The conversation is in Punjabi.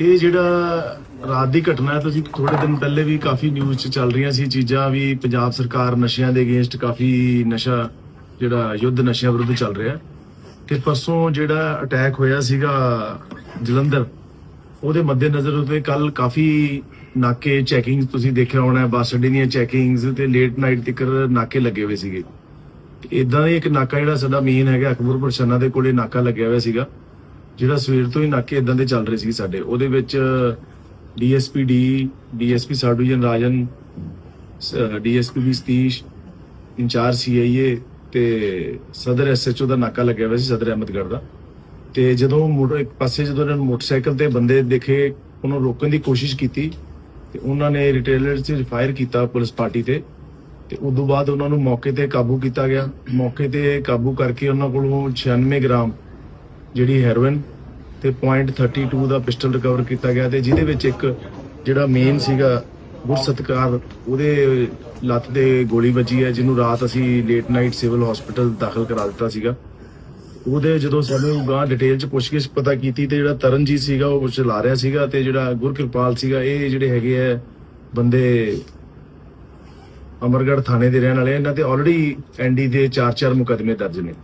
ਇਹ ਜਿਹੜਾ ਰਾਤ ਦੀ ਘਟਨਾ ਹੈ, ਤੁਸੀਂ ਥੋੜੇ ਦਿਨ ਪਹਿਲੇ ਵੀ ਕਾਫੀ ਨਿਊਜ਼ 'ਚ ਚੱਲ ਰਹੀਆਂ ਸੀ ਚੀਜ਼ਾਂ ਵੀ ਪੰਜਾਬ ਸਰਕਾਰ ਨਸ਼ਿਆਂ ਦੇ ਅਗੇਂਸਟ ਕਾਫੀ ਨਸ਼ਾ ਜਿਹੜਾ ਯੁੱਧ ਨਸ਼ਿਆਂ ਵਿਰੁੱਧ ਚੱਲ ਰਿਹਾ ਤੇ ਪਰਸੋਂ ਜਿਹੜਾ ਅਟੈਕ ਹੋਇਆ ਸੀਗਾ ਜਲੰਧਰ, ਉਹਦੇ ਮੱਦੇਨਜ਼ਰ ਉਤੇ ਕੱਲ ਕਾਫੀ ਨਾਕੇ ਚੈਕਿੰਗ ਤੁਸੀਂ ਦੇਖਿਆ ਹੋਣਾ ਬੱਸ ਅੱਡੇ ਦੀਆਂ ਚੈਕਿੰਗਸ ਤੇ ਲੇਟ ਨਾਈਟ ਤੱਕ ਨਾਕੇ ਲੱਗੇ ਹੋਏ ਸੀਗੇ। ਇਦਾਂ ਦਾ ਇੱਕ ਨਾਕਾ ਜਿਹੜਾ ਸਾਡਾ ਮੇਨ ਹੈਗਾ, ਅਕਬਰਪੁਰ ਛੰਨਾ ਦੇ ਕੋਲੇ ਨਾਕਾ ਲੱਗਿਆ ਹੋਇਆ ਸੀਗਾ। ਜਿਹੜਾ ਸਵੇਰ ਤੋਂ ਹੀ ਨਾਕੇ ਇਦਾਂ ਦੇ ਚੱਲ ਰਹੇ ਸੀ ਸਾਡੇ, ਉਹਦੇ ਵਿੱਚ ਡੀਐਸਪੀ ਡੀ, ਡੀਐਸਪੀ ਸਾਡੂਜਨ ਰਾਜਨ ਡੀਐਸਪੀ ਵੀ ਸਤੀਸ਼, ਇੰਚਾਰਜ ਸੀਆਈਏ ਤੇ ਸਦਰ ਐਸਐਚਓ ਦਾ ਨਾਕਾ ਲੱਗਿਆ ਹੋਇਆ ਸੀ ਸਦਰ ਅਹਿਮਦਗੜ੍ਹ ਦਾ। ਤੇ ਜਦੋਂ ਮੋਟਰ, ਇੱਕ ਪਾਸੇ ਜਦੋਂ ਇਹਨਾਂ ਨੂੰ ਮੋਟਰਸਾਈਕਲ ਤੇ ਬੰਦੇ ਦੇਖੇ, ਉਹਨੂੰ ਰੋਕਣ ਦੀ ਕੋਸ਼ਿਸ਼ ਕੀਤੀ, ਤੇ ਉਹਨਾਂ ਨੇ ਰਿਟੇਲਰ 'ਚ ਫਾਇਰ ਕੀਤਾ ਪੁਲਿਸ ਪਾਰਟੀ ਤੇ ਤੇ ਉਸ ਤੋਂ ਬਾਅਦ ਉਹਨਾਂ ਨੂੰ ਮੌਕੇ ਤੇ ਕਾਬੂ ਕੀਤਾ ਗਿਆ। ਮੌਕੇ ਤੇ ਕਾਬੂ ਕਰਕੇ ਉਹਨਾਂ ਕੋਲੋਂ 96 ਗ੍ਰਾਮ ਜਿਹੜੀ ਹੈਰੋਇਨ ਤੇ .32 ਦਾ ਪਿਸਟਲ ਰਿਕਵਰ ਕੀਤਾ ਗਿਆ ਤੇ ਜਿਹਦੇ ਵਿੱਚ ਇੱਕ ਜਿਹੜਾ ਮੇਨ ਸੀਗਾ ਗੁਰਸਤਕਾਰ, ਉਹਦੇ ਲੱਤ ਤੇ ਗੋਲੀ ਵੱਜੀ ਹੈ, ਜਿਹਨੂੰ ਰਾਤ ਅਸੀਂ ਲੇਟ ਨਾਈਟ ਸਿਵਲ ਹਸਪੀਟਲ ਦਾਖਲ ਕਰਾ ਦਿੱਤਾ ਸੀਗਾ। ਉਹਦੇ ਜਦੋਂ ਸਾਨੂੰ ਗਾਂ ਡਿਟੇਲ ਚ ਪੁੱਛਗਿੱਛ ਪਤਾ ਕੀਤੀ ਤੇ ਜਿਹੜਾ ਤਰਨਜੀਤ ਸੀਗਾ, ਉਹ ਚਲਾ ਰਿਹਾ ਸੀਗਾ ਤੇ ਜਿਹੜਾ ਗੁਰਕਿਰਪਾਲ ਸੀਗਾ, ਇਹ ਜਿਹੜੇ ਹੈਗੇ ਆ ਬੰਦੇ ਅਮਰਗੜ੍ਹ ਥਾਣੇ ਦੇ ਰਹਿਣ ਵਾਲੇ ਇਹਨਾਂ ਤੇ ਆਲਰੇਡੀ ਐਨਡੀ ਦੇ 4-4 ਮੁਕਦਮੇ ਦਰਜ ਨੇ।